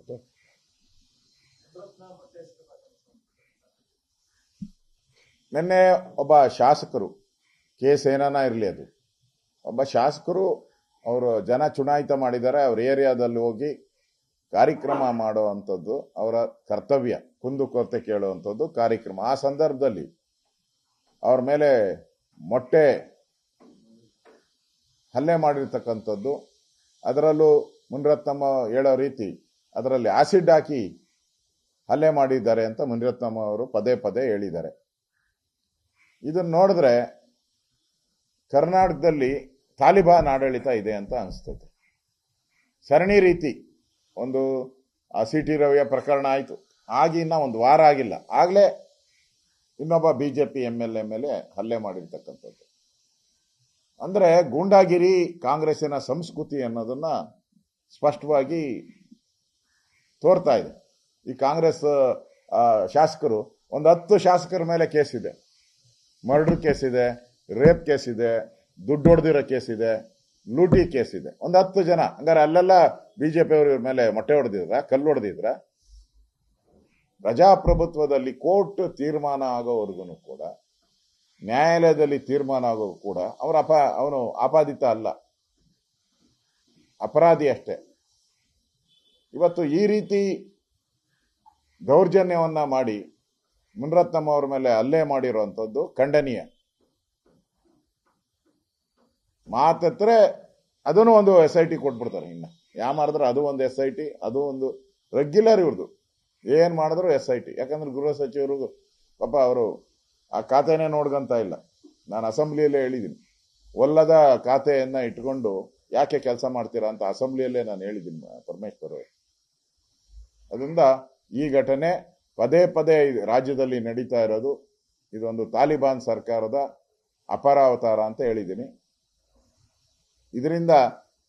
Okay ನಿನ್ನೆ ಒಬ್ಬ ಶಾಸಕರು ಕೇಸ್ ಏನಾನ ಇರಲಿ ಅದು. ಒಬ್ಬ ಶಾಸಕರು ಅವರು ಜನ ಚುನಾಯಿತ ಮಾಡಿದ್ದಾರೆ, ಅವ್ರ ಏರಿಯಾದಲ್ಲಿ ಹೋಗಿ ಕಾರ್ಯಕ್ರಮ ಮಾಡುವಂಥದ್ದು, ಅವರ ಕರ್ತವ್ಯ, ಕುಂದು ಕೊರತೆ ಕೇಳುವಂಥದ್ದು ಕಾರ್ಯಕ್ರಮ. ಆ ಸಂದರ್ಭದಲ್ಲಿ ಅವ್ರ ಮೇಲೆ ಮೊಟ್ಟೆ ಹಲ್ಲೆ ಮಾಡಿರ್ತಕ್ಕಂಥದ್ದು. ಅದರಲ್ಲೂ ಮುನ್ರತ್ನಮ್ಮ ಹೇಳೋ ರೀತಿ ಅದರಲ್ಲಿ ಆಸಿಡ್ ಹಾಕಿ ಹಲ್ಲೆ ಮಾಡಿದ್ದಾರೆ ಅಂತ ಮುನಿರತ್ನಮ್ಮ ಅವರು ಪದೇ ಪದೇ ಹೇಳಿದ್ದಾರೆ. ಇದನ್ನು ನೋಡಿದ್ರೆ ಕರ್ನಾಟಕದಲ್ಲಿ ತಾಲಿಬಾನ್ ಆಡಳಿತ ಇದೆ ಅಂತ ಅನಿಸ್ತದೆ. ಸರಣಿ ರೀತಿ ಒಂದು ಸಿ ಟಿ ರವಿಯ ಪ್ರಕರಣ ಆಯಿತು. ಆಗಿನ್ನ ಒಂದು ವಾರ ಆಗಿಲ್ಲ. ಆಗಲೇ ಇನ್ನೊಬ್ಬ B J P M L A ಮೇಲೆ ಹಲ್ಲೆ ಮಾಡಿರ್ತಕ್ಕಂಥದ್ದು. ಅಂದರೆ ಗೂಂಡಾಗಿರಿ ಕಾಂಗ್ರೆಸ್ಸಿನ ಸಂಸ್ಕೃತಿ ಅನ್ನೋದನ್ನು ಸ್ಪಷ್ಟವಾಗಿ ತೋರ್ತಾ ಇದೆ. ಈ ಕಾಂಗ್ರೆಸ್ ಶಾಸಕರು, ಒಂದು ಹತ್ತು ಶಾಸಕರ ಮೇಲೆ ಕೇಸ್ ಇದೆ. ಮರ್ಡರ್ ಕೇಸ್ ಇದೆ, ರೇಪ್ ಕೇಸ್ ಇದೆ, ದುಡ್ಡು ಹೊಡೆದಿರೋ ಕೇಸ್ ಇದೆ, ಲೂಟಿ ಕೇಸ್ ಇದೆ. ಒಂದು ಹತ್ತು ಜನ, ಹಂಗಾರೆ ಅಲ್ಲೆಲ್ಲ ಬಿಜೆಪಿ ಅವ್ರ ಮೇಲೆ ಮೊಟ್ಟೆ ಹೊಡೆದಿದ್ರ, ಕಲ್ಲು ಹೊಡೆದಿದ್ರ? ಪ್ರಜಾಪ್ರಭುತ್ವದಲ್ಲಿ ಕೋರ್ಟ್ ತೀರ್ಮಾನ ಆಗೋವರೆಗೂ ಕೂಡ, ನ್ಯಾಯಾಲಯದಲ್ಲಿ ತೀರ್ಮಾನ ಆಗೋ ಕೂಡ, ಅವರ ಅಪ, ಅವನು ಆಪಾದಿತ ಅಲ್ಲ. ಅಪರಾಧಿ ಅಷ್ಟೇ. ಇವತ್ತು ಈ ರೀತಿ ದೌರ್ಜನ್ಯವನ್ನ ಮಾಡಿ ಮುನರತ್ನಮ್ಮ ಅವ್ರ ಮೇಲೆ ಹಲ್ಲೆ ಮಾಡಿರುವಂಥದ್ದು ಖಂಡನೀಯ. ಮಾತತ್ರ ಅದನ್ನು ಒಂದು ಎಸ್ ಐ ಟಿ ಕೊಟ್ಬಿಡ್ತಾರೆ ಇನ್ನ. ಯಾ ಮಾಡಿದ್ರೆ ಅದು ಒಂದು ಎಸ್ ಐ ಟಿ ಅದು ಒಂದು ರೆಗ್ಯುಲರ್ ಇವ್ರದ್ದು ಏನ್ ಮಾಡಿದ್ರು ಎಸ್ ಐ ಟಿ ಯಾಕಂದ್ರೆ ಗೃಹ ಸಚಿವರು ಪಾಪ ಅವರು ಆ ಖಾತೆನೇ ನೋಡ್ಕೊಂತ ಇಲ್ಲ. ನಾನು ಅಸೆಂಬ್ಲಿಯಲ್ಲೇ ಹೇಳಿದ್ದೀನಿ. ಒಲ್ಲದ ಖಾತೆಯನ್ನು ಇಟ್ಕೊಂಡು ಯಾಕೆ ಕೆಲಸ ಮಾಡ್ತೀರಾ ಅಂತ ಅಸೆಂಬ್ಲಿಯಲ್ಲೇ ನಾನು ಹೇಳಿದ್ದೀನಿ ಪರಮೇಶ್ವರ್ ಅವರು. ಅದರಿಂದ ಈ ಘಟನೆ ಪದೇ ಪದೇ ರಾಜ್ಯದಲ್ಲಿ ನಡೀತಾ ಇರೋದು. ಇದೊಂದು ತಾಲಿಬಾನ್ ಸರ್ಕಾರದ ಅಪರಾವತಾರ ಅಂತ ಹೇಳಿದ್ದೀನಿ. ಇದರಿಂದ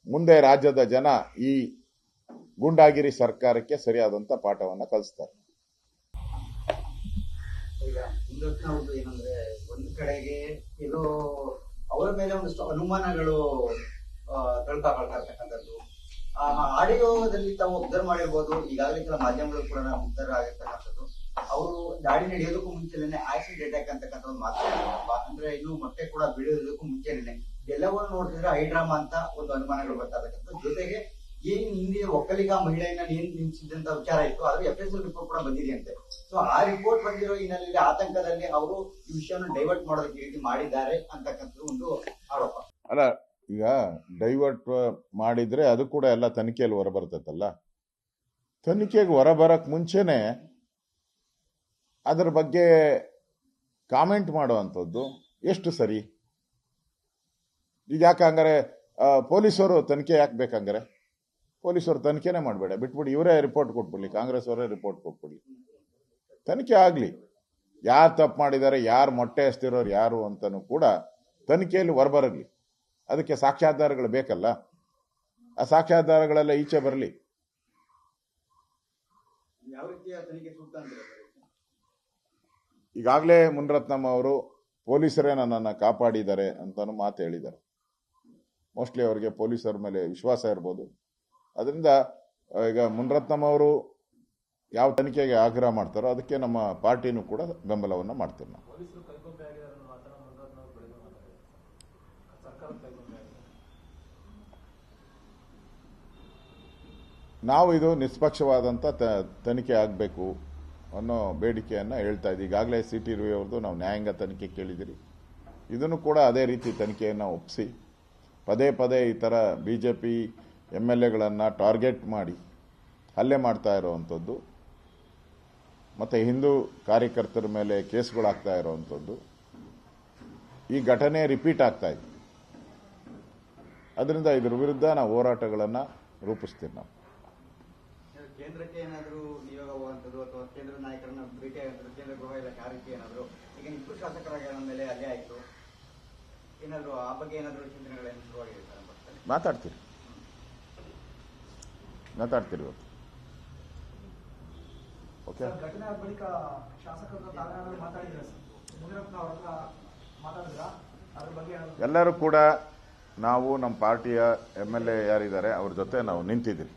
ಮುಂದೆ ರಾಜ್ಯದ ಜನ ಈ ಗೂಂಡಾಗಿರಿ ಸರ್ಕಾರಕ್ಕೆ ಸರಿಯಾದಂಥ ಪಾಠವನ್ನು ಕಲಿಸ್ತಾರೆ. ಒಂದು ಕಡೆಗೆ ಇದು ಅವರ ಮೇಲೆ ಒಂದಷ್ಟು ಅನುಮಾನಗಳು ಆಡಿಯೋದಲ್ಲಿ ತಾವು ಅಬ್ಸರ್ವ್ ಮಾಡಿರ್ಬೋದು. ಈಗಾಗಲೇ ಕೆಲ ಮಾಧ್ಯಮಗಳು ಕೂಡ ಉತ್ತರ ಆಗಿರ್ತಕ್ಕಂಥದ್ದು. ಅವರು ದಾಳಿ ನಡೆಯೋದಕ್ಕೂ ಮುಂಚೆನೆ ಆಸಿಡ್ ಅಟ್ಯಾಕ್ ಅಂತಕ್ಕಂಥ ಒಂದು ಮಾತಾಡಿದ್ರಪ್ಪ ಅಂದ್ರೆ ಇನ್ನು ಮೊಟ್ಟೆ ಕೂಡ ಬೀಳೋದಕ್ಕೂ ಮುಂಚೆನೆ ಎಲ್ಲವನ್ನು ನೋಡ್ತಿದ್ರೆ ಹೈಡ್ರಾಮಾ ಅಂತ ಒಂದು ಅನುಮಾನಗಳು ಬರ್ತಾ ಜೊತೆಗೆ ಏನ್ ಹಿಂದೆ ಒಕ್ಕಲಿಗ ಮಹಿಳೆಯನ್ನ ನಿಂತಿದ್ದಂತ ವಿಚಾರ ಇತ್ತು. ಆದ್ರೆ ಎಫ್ ಎಸ್ ರಿಪೋರ್ಟ್ ಕೂಡ ಬಂದಿದೆಯಂತೆ ಸೊ ಆ ರಿಪೋರ್ಟ್ ಬಂದಿರೋ ಹಿನ್ನೆಲೆಯಲ್ಲಿ ಆತಂಕದಲ್ಲಿ ಅವರು ಈ ವಿಷಯವನ್ನು ಡೈವರ್ಟ್ ಮಾಡೋದಕ್ಕೆ ರೀತಿ ಮಾಡಿದ್ದಾರೆ ಅಂತಕ್ಕಂಥದ್ದು ಒಂದು ಆರೋಪ. ಅಲ್ಲ ಈಗ ಡೈವರ್ಟ್ ಮಾಡಿದ್ರೆ ಅದು ಕೂಡ ಎಲ್ಲ ತನಿಖೆಯಲ್ಲಿ ಹೊರಬರ್ತೈತಲ್ಲ? ತನಿಖೆಗೆ ಹೊರಬರಕ್ಕೆ ಮುಂಚೆನೆ ಅದರ ಬಗ್ಗೆ ಕಾಮೆಂಟ್ ಮಾಡುವಂಥದ್ದು ಎಷ್ಟು ಸರಿ? ಈಗ ಯಾಕೆ ಹಂಗಾರೆ ಪೊಲೀಸರು ತನಿಖೆ ಯಾಕೆ ಬೇಕಂಗಾರೆ? ಪೊಲೀಸರು ತನಿಖೆನೇ ಮಾಡಬೇಡ. ಬಿಟ್ಬಿಟ್ಟು ಇವರೇ ರಿಪೋರ್ಟ್ ಕೊಟ್ಬಿಡ್ಲಿ, ಕಾಂಗ್ರೆಸ್ ಅವರೇ ರಿಪೋರ್ಟ್ ಕೊಟ್ಬಿಡ್ಲಿ. ತನಿಖೆ ಆಗಲಿ. ಯಾರು ತಪ್ಪು ಮಾಡಿದ್ದಾರೆ, ಯಾರು ಮೊಟ್ಟೆ ಎಸ್ತಿರೋರು ಯಾರು ಅಂತಲೂ ಕೂಡ ತನಿಖೆಯಲ್ಲಿ ಹೊರಬರಲಿ. ಅದಕ್ಕೆ ಸಾಕ್ಷ್ಯಾಧಾರಗಳು ಬೇಕಲ್ಲ? ಆ ಸಾಕ್ಷ್ಯಾಧಾರಗಳೆಲ್ಲ ಈಚೆ ಬರಲಿ? ಈಗಾಗಲೇ ಮುನ್ರತ್ನಮ್ಮ ಅವರು ಪೊಲೀಸರೇ ನನ್ನನ್ನು ಕಾಪಾಡಿದ್ದಾರೆ ಅಂತಾನು ಮಾತು ಹೇಳಿದ್ದಾರೆ. ಮೋಸ್ಟ್ಲಿ ಅವರಿಗೆ ಪೊಲೀಸರ ಮೇಲೆ ವಿಶ್ವಾಸ ಇರ್ಬೋದು. ಅದರಿಂದ ಈಗ ಮುನ್ರತ್ನಮ್ಮ ಅವರು ಯಾವ ತನಿಖೆಗೆ ಆಗ್ರಹ ಮಾಡ್ತಾರೋ ಅದಕ್ಕೆ ನಮ್ಮ ಪಾರ್ಟಿನೂ ಕೂಡ ಬೆಂಬಲವನ್ನು ಮಾಡ್ತೀವಿ ನಾವು ಪೊಲೀಸರು ಕೈಗೊಂಬೆ ಆಗಿದ್ದಾರೆ ಅನ್ನೋ ಮಾತನ್ನ ಮುನಿರತ್ನ ಅವರು ಬೆಳಗ್ಗೆ ಮಾತಾಡಿದ್ದಾರೆ ಸರ್ಕಾರದ ಕೈಗೊಂಬೆ ಆಗಿದೆ ನಾವು ಇದು ನಿಷ್ಪಕ್ಷವಾದಂಥ ತನಿಖೆ ಆಗಬೇಕು ಅನ್ನೋ ಬೇಡಿಕೆಯನ್ನು ಹೇಳ್ತಾ ಇದ್ದೀವಿ. ಈಗಾಗಲೇ ಸಿ ಟಿ ರವಿ ಅವ್ರದ್ದು ನಾವು ನ್ಯಾಯಾಂಗ ತನಿಖೆ ಕೇಳಿದಿರಿ ಇದನ್ನು ಕೂಡ ಅದೇ ರೀತಿ ತನಿಖೆಯನ್ನು ಒಪ್ಪಿಸಿ ಪದೇ ಪದೇ ಈ ಥರ B J P M L ಎಗಳನ್ನು target ಮಾಡಿ ಹಲ್ಲೆ ಮಾಡ್ತಾ ಇರೋವಂಥದ್ದು, ಮತ್ತು ಹಿಂದೂ ಕಾರ್ಯಕರ್ತರ ಮೇಲೆ ಕೇಸ್ಗಳಾಗ್ತಾ ಇರೋವಂಥದ್ದು, ಈ ಘಟನೆ ರಿಪೀಟ್ ಆಗ್ತಾ ಇದೆ. ಅದರಿಂದ ಇದ್ರ ವಿರುದ್ಧ ನಾವು ಹೋರಾಟಗಳನ್ನು ರೂಪಿಸ್ತೀವಿ ನಾವು. ಕೇಂದ್ರಕ್ಕೆ ಏನಾದರೂ ನಿಯೋಗ ಹೋಗುವಂಥದ್ದು ಅಥವಾ ಕೇಂದ್ರ ನಾಯಕರನ್ನ ಭೇಟಿ ಆಗುವಂಥದ್ದು ಕೇಂದ್ರ ಗೃಹ ಇಲಾಖೆ ಆ ರೀತಿ ಏನಾದರೂ ಈಗ ಇಬ್ಬರು ಶಾಸಕರಾಗಿ ಮೇಲೆ ಅಲ್ಲೇ ಆಯಿತು. ಏನಾದರೂ ಆ ಬಗ್ಗೆ ಏನಾದರೂ ಚಿಂತನೆಗಳೇನು ಶುರುವಾಗಿದೆ ಸರ್? ಮಾತಾಡ್ತೀರಿ. ಮಾತಾಡ್ತೀರಿ ಇವತ್ತು. ಓಕೆ? ಸರ್ ಘಟನೆ ಆದ ಬಳಿಕ ಶಾಸಕರು ಮಾತಾಡಿದ್ರೆ ಸರ್? ಮುನಿರತ್ನ ಅವ್ರ ಹತ್ರ ಮಾತಾಡಿದ್ರ? ಅದ್ರ ಬಗ್ಗೆ ಎಲ್ಲರೂ ಕೂಡ ನಾವು ನಮ್ಮ ಪಾರ್ಟಿಯ ಎಂ ಎಲ್ ಎ ಯಾರಿದ್ದಾರೆ ಅವ್ರ ಜೊತೆ ನಾವು ನಿಂತಿದ್ದೀರಿ